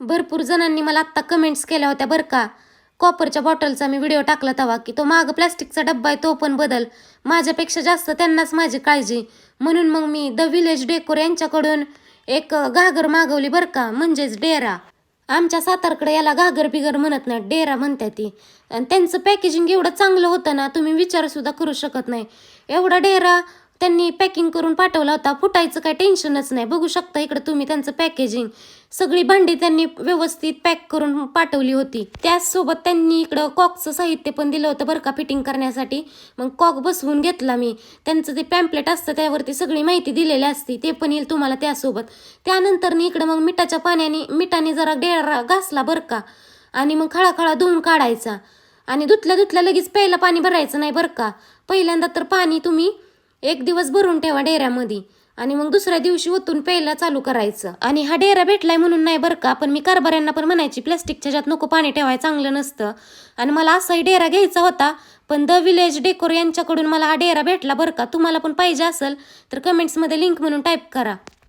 भरपूर जणांनी मला आत्ता कमेंट्स केल्या होत्या बरं का. कॉपरच्या बॉटलचा मी व्हिडिओ टाकला तेव्हा की तो मागं प्लास्टिकचा डब्बा आहे तो पण बदल. माझ्यापेक्षा जास्त त्यांनाच माझी काळजी. म्हणून मग मी द विलेज डेकोर यांच्याकडून एक घागर मागवली बरं का म्हणजेच डेरा. आमच्या सातारकडे याला घागर बिगर म्हणत नाही डेरा म्हणतात ती. आणि त्यांचं पॅकेजिंग एवढं चांगलं होतं ना तुम्ही विचारसुद्धा करू शकत नाही. एवढा डेरा त्यांनी पॅकिंग करून पाठवला होता. फुटायचं काही टेन्शनच नाही. बघू शकता इकडं तुम्ही त्यांचं पॅकेजिंग सगळी भांडी त्यांनी व्यवस्थित पॅक करून पाठवली होती. त्याचसोबत त्यांनी इकडं कॉकचं साहित्य पण दिलं होतं बरं का फिटिंग करण्यासाठी. मग कॉक बसवून घेतला मी. त्यांचं ते पॅम्पलेट असतं त्यावरती सगळी माहिती दिलेली असते. ते पण येईल तुम्हाला त्यासोबत. त्यानंतर इकडं मग मिठाच्या पाण्याने मिठाने जरा डेरा घासला बरं का. आणि मग खळाखळा धुवून काढायचा. आणि धुतल्या धुतल्या लगेच प्यायला पाणी भरायचं नाही बरं का. पहिल्यांदा तर पाणी तुम्ही एक दिवस भरून ठेवा डेऱ्यामध्ये आणि मग दुसऱ्या दिवशी ओतून प्यायला चालू करायचं. आणि हा डेरा भेटलाय म्हणून नाही बरं का पण मी कारभाऱ्यांना पण म्हणायची प्लॅस्टिकच्या ज्यात नको पाणी ठेवायला चांगलं नसतं. आणि मला असाही डेरा घ्यायचा होता पण द विलेज डेकोर यांच्याकडून मला हा डेरा भेटला बरं का तुम्हाला पण पाहिजे असेल तर कमेंट्समध्ये लिंक म्हणून टाईप करा.